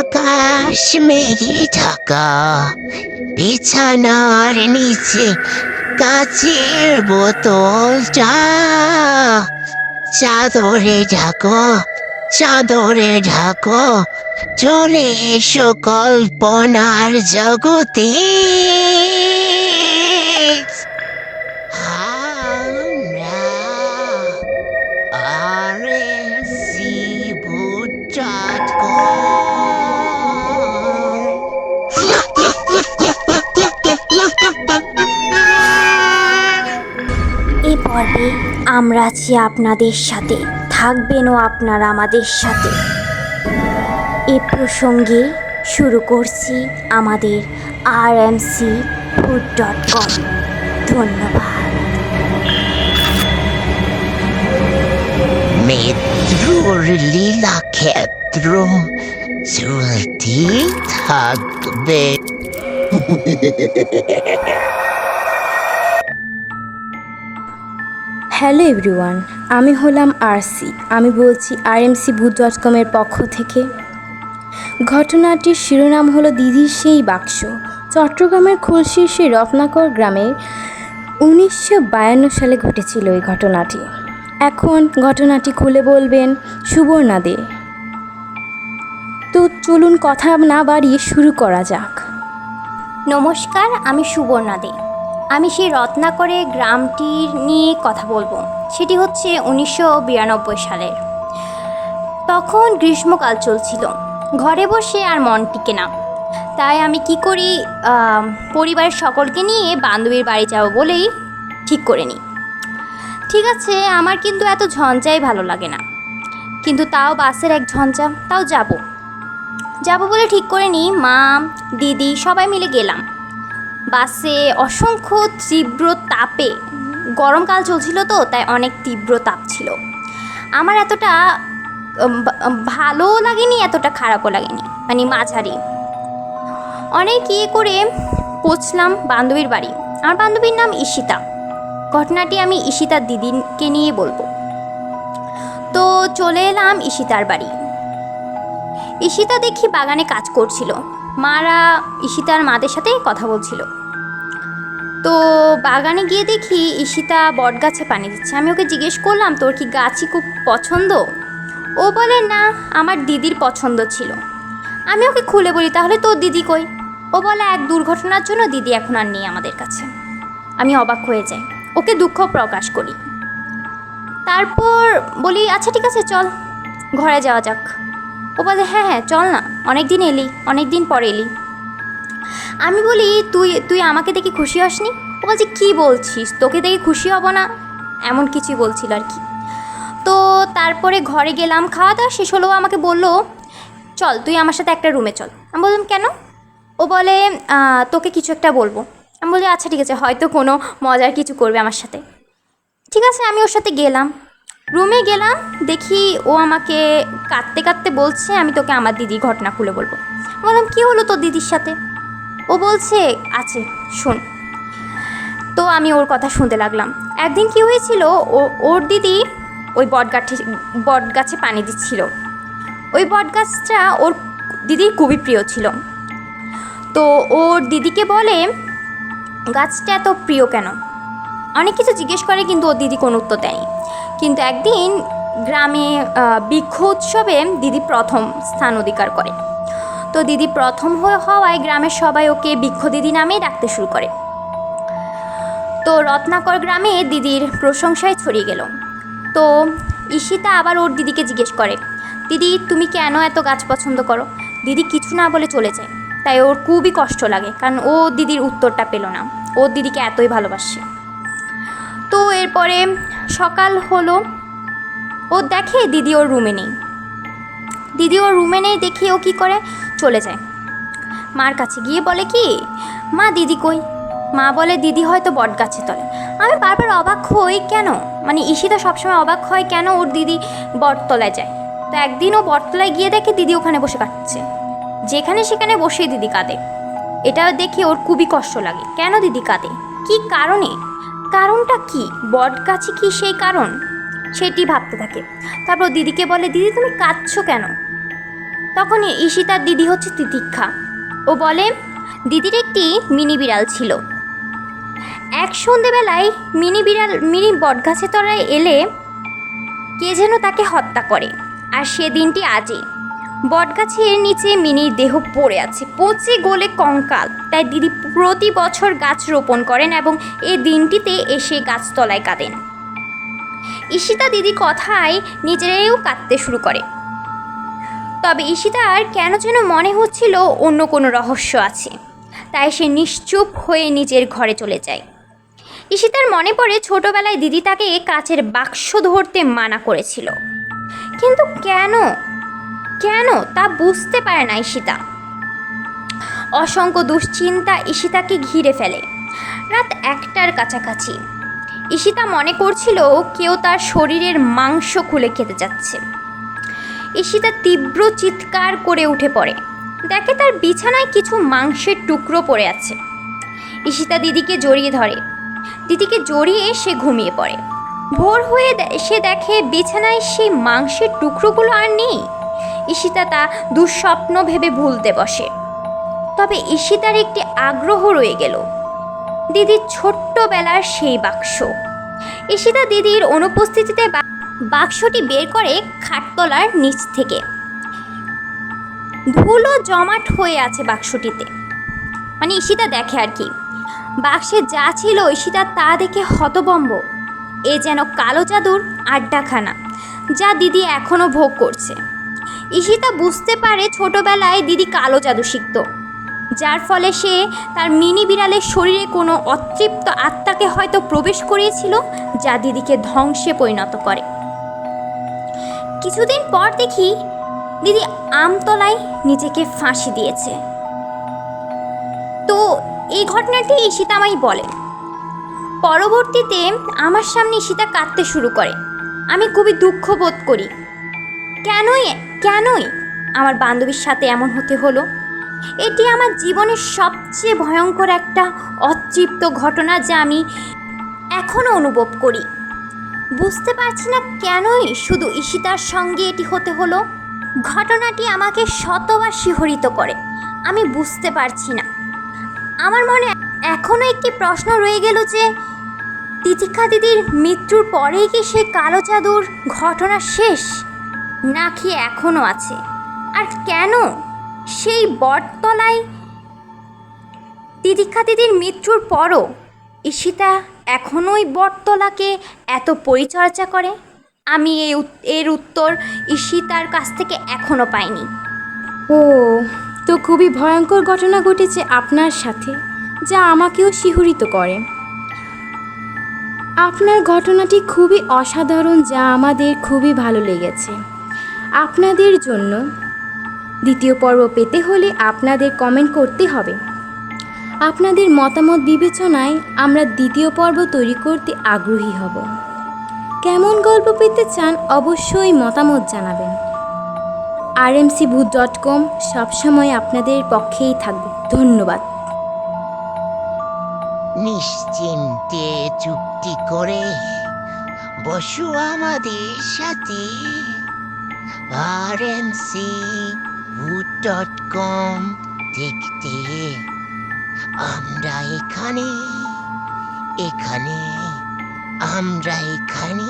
আকাশ মেঘে ঢাকা, বিছানার নিচে কাচের বোতলটা চাদরে ঢাকো চাদরে ঢাকো, চলে এসো কল্পনার জগতে। আমরা আছি আপনাদের সাথে থাকবেনও আপনারা আমাদের সাথে। এ প্রসঙ্গে শুরু করছি আমাদের R M C food dot com ধন্যবাদ। মৃত্যুর লীলা ক্ষেত্র থাকবে। হ্যালো এভরিওয়ান, আমি হলাম আরসি। আমি বলছি আরএমসি বুথ ডট কমের পক্ষ থেকে। ঘটনাটির শিরোনাম হলো দিদির সেই বাক্স। চট্টগ্রামের খুলশির সেই রত্নাকর গ্রামে উনিশশো বায়ান্ন সালে ঘটেছিল এই ঘটনাটি। এখন ঘটনাটি খুলে বলবেন সুবর্ণা দে। তো চলুন কথা না বাড়িয়ে শুরু করা যাক। নমস্কার, আমি সুবর্ণা দে। আমি সেই রত্নাকরে গ্রামটির নিয়ে কথা বলব। সেটি হচ্ছে উনিশশো বিরানব্বই সালের তখন গ্রীষ্মকাল চলছিল। ঘরে বসে আর মন টিকে না। তাই আমি কি করি পরিবারের সকলকে নিয়ে বান্ধবীর বাড়ি যাব বলেই ঠিক করে নিই। ঠিক আছে, আমার কিন্তু এত ঝঞ্ঝাই ভালো লাগে না। কিন্তু তাও বাসের এক ঝঞ্ঝা, তাও যাব। যাব বলে ঠিক করে নিই, মা, দিদি সবাই মিলে গেলাম। বাসে অসংখ্য তীব্র তাপে। গরমকাল চলছিল তো, তাই অনেক তীব্র তাপ ছিল। আমার এতটা ভালোও লাগেনি, এতটা খারাপও লাগেনি মানে মাঝারি। অনেক ইয়ে করে পৌঁছলাম বান্ধবীর বাড়ি। আমার বান্ধবীর নাম ঈশিতা। ঘটনাটি আমি ঈশিতার দিদিকে নিয়ে বলব। তো চলে এলাম ঈশিতার বাড়ি। ঈশিতা দেখি বাগানে কাজ করছিল। মারা ঈশিতার মাদের সাথে কথা বলছিল। তো বাগানে গিয়ে দেখি ঈশিতা বট গাছে পানি দিচ্ছে। আমি ওকে জিজ্ঞেস করলাম, তোর কি গাছই খুব পছন্দ? ও বলে, না, আমার দিদির পছন্দ ছিল। আমি ওকে খুলে বলি, তাহলে তোর দিদি কই? ও বলে, এক দুর্ঘটনার জন্য দিদি এখন আর নেই আমাদের কাছে। আমি অবাক হয়ে যাই, ওকে দুঃখ প্রকাশ করি। তারপর বলি আচ্ছা ঠিক আছে, চল, ঘরে যাওয়া যাক। ও বলে হ্যাঁ হ্যাঁ চল না অনেক দিন এলি অনেক দিন পরে এলি। আমি বলি, তুই তুই আমাকে দেখে খুশি হসনি? ও বলছে, কী বলছিস? তোকে দেখে খুশি হব না? এমন কিছুই বলছিল আর কি। তো তারপরে ঘরে গেলাম খাওয়া দাওয়া শেষ হলো আমাকে বলল, চল, তুই আমার সাথে একটা রুমে চল। আমি বললাম, কেন? ও বলে তোকে কিছু একটা বলব। আমি বলি আচ্ছা ঠিক আছে, হয়তো কোনো মজার কিছু করবে আমার সাথে। ঠিক আছে, আমি ওর সাথে গেলাম। রুমে গেলাম, দেখি ও আমাকে কাঁদতে কাঁদতে বলছে, আমি তোকে আমার দিদির ঘটনা খুলে বলব। বললাম, কী হলো তোর দিদির সাথে? ও বলছে আছে শোন। তো আমি ওর কথা শুনতে লাগলাম। একদিন কি হয়েছিল, ও, ওর দিদি ওই বটগাছে বটগাছে পানি দিচ্ছিল। ওই বটগাছটা ওর দিদির খুবই প্রিয় ছিল। তো ওর দিদিকে বলে, গাছটা এত প্রিয় কেন? অনেক কিছু জিজ্ঞেস করে, কিন্তু ওর দিদি কোনো উত্তর দেয়নি। কিন্তু একদিন গ্রামে বৃক্ষ উৎসবে দিদি প্রথম স্থান অধিকার করে। তো দিদি প্রথম হয়ে হওয়ায় গ্রামের সবাই ওকে বৃক্ষ দিদি নামেই ডাকতে শুরু করে। তো রত্নাকর গ্রামে দিদির প্রশংসায় ছড়িয়ে গেল। তো ঈশিতা আবার ওর দিদিকে জিজ্ঞেস করে, দিদি, তুমি কেন এত গাছ পছন্দ করো? দিদি কিছু না বলে চলে যায়। তাই ওর খুবই কষ্ট লাগে, কারণ ও দিদির উত্তরটা পেল না। ওর দিদিকে এতই ভালোবাসে। তো এরপরে সকাল হলো, ও দেখে দিদি ওর রুমে নেই। দিদি ওর রুমে নেই দেখে ও কি করে? চলে যায়। মার কাছে গিয়ে বলে কি, মা, দিদি কই? মা বলে, দিদি হয়তো বট গাছে তলে। আমি বারবার অবাক হই কেন? মানে ঈশিতা সবসময় অবাক হয় কেন ওর দিদি বটতলায় যায়? তো একদিন ও বটতলায় গিয়ে দেখে দিদি ওখানে বসে কাটছে যেখানে সেখানে বসে দিদি কাঁদে। এটা দেখে ওর খুবই কষ্ট লাগে। কেন দিদি কাঁদে? কি কারণে? কারণটা কি? বট গাছে কি সেই কারণ? সেটি ভাবতে থাকে। তারপর দিদিকে বলে, দিদি, তুমি কাঁদছো কেন? তখনই ঈশিতার দিদি হচ্ছে তিতিক্ষা। ও বলে, দিদির একটি মিনি বিড়াল ছিল। এক সন্ধেবেলায় মিনি বিড়াল, মিনি বটগাছের তলায় এলে কে যেন তাকে হত্যা করে। আর সে দিনটি আজই। বটগাছের নিচে মিনির দেহ পড়ে আছে, পচে গলে কঙ্কাল। তাই দিদি প্রতি বছর গাছ রোপণ করেন এবং এ দিনটিতে এসে গাছতলায় কাঁদেন। ঈশিতা দিদি কথায় নিজেরাও কাঁদতে শুরু করে। তবে ঈশিতার কেন যেন মনে হচ্ছিল অন্য কোনো রহস্য আছে। তাই সে নিশ্চুপ হয়ে নিজের ঘরে চলে যায়। ঈশিতার মনে পড়ে ছোটবেলায় দিদি তাকে কাচের বাক্স ধরতে মানা করেছিল। কিন্তু কেন? কেন? তা বুঝতে পারে না ঈশিতা। অসংখ্য দুশ্চিন্তা ঈশিতাকে ঘিরে ফেলে। রাত একটার কাছাকাছি। ঈশিতা মনে করছিল কেউ তার শরীরের মাংস খুলে খেতে যাচ্ছে ঈশিতা তীব্র চিৎকার করে উঠে পড়ে। দেখে তার বিছানায় কিছু মাংসের টুকরো পড়ে আছে। ঈশিতা দিদিকে জড়িয়ে ধরে। দিদিকে জড়িয়ে সে ঘুমিয়ে পড়ে। ভোর হয়ে সে দেখে বিছানায় সেই মাংসের টুকরোগুলো আর নেই। ঈশিতা তা দুঃস্বপ্ন ভেবে ভুলতে বসে। তবে ঈশিতার একটি আগ্রহ রয়ে গেল। দিদির ছোট্টবেলার সেই বাক্স। ঈশিতা দিদির অনুপস্থিতিতে বাক্সটি বের করে খাটতলার নিচ থেকে। ধুলো জমাট হয়ে আছে বাক্সটিতে। মানে ঈশিতা দেখে আর কি। বাক্সে যা ছিল ঈশিতা তা দেখে হতবম্ব। এ যেন কালো জাদুর আড্ডাখানা, যা দিদি এখনও ভোগ করছে। ঈশিতা বুঝতে পারে ছোটবেলায় দিদি কালো জাদু শিখত। যার ফলে সে তার মিনি বিড়ালের শরীরে কোনো অতৃপ্ত আত্মাকে হয়তো প্রবেশ করিয়েছিল, যা দিদিকে ধ্বংসে পরিণত করে। কিছুদিন পর দেখি দিদি আমতলায় নিজেকে ফাঁসি দিয়েছে। তো এই ঘটনাটি ঈশিতা আমায় বলে। পরবর্তীতে আমার সামনে ঈশিতা কাঁদতে শুরু করে। আমি খুবই দুঃখ বোধ করি। কেনই কেনই আমার বান্ধবীর সাথে এমন হতে হলো? এটি আমার জীবনের সবচেয়ে ভয়ঙ্কর একটা অতৃপ্ত ঘটনা যা আমি এখনও অনুভব করি। বুঝতে পারছি না কেনই শুধু ঈশিতার সঙ্গে এটি হতে হলো। ঘটনাটি আমাকে শতবার শিহরিত করে। আমি বুঝতে পারছি না। আমার মনে এখনও একটি প্রশ্ন রয়ে গেল যে, তিতিক্ষা দিদির মৃত্যুর পরেই কি সেই কালো জাদুর ঘটনা শেষ? নাকি এখনও আছে? আর কেন সেই বটতলায় তিতিক্ষা দিদির মৃত্যুর পরও ঈশিতা এখনোই বটতলাকে এত পরিচর্যা করে? আমি এই এর উত্তর ঈশিতার কাছ থেকে এখনও পাইনি। ও, তো খুবই ভয়ঙ্কর ঘটনা ঘটেছে আপনার সাথে, যা আমাকেও শিহরিত করে। আপনার ঘটনাটি খুবই অসাধারণ, যা আমাদের খুবই ভালো লেগেছে। আপনাদের জন্য দ্বিতীয় পর্ব পেতে হলে আপনাদের কমেন্ট করতে হবে। আপনাদের মতামত বিবেচনায় আমরা দ্বিতীয় পর্ব তৈরি করতে আগ্রহী হব। কেমন গল্প পেতে চান অবশ্যই মতামত জানাবেন। আর এমসি ভূত ডট কম সবসময় আপনাদের পক্ষেই থাকবে। ধন্যবাদ। নিশ্চিন্তে চুক্তি করে বসু আমাদের সাথে। আর এমসি ভূত ডট কম দেখতে। আমরা এখানে এখানে আমরা এখানে।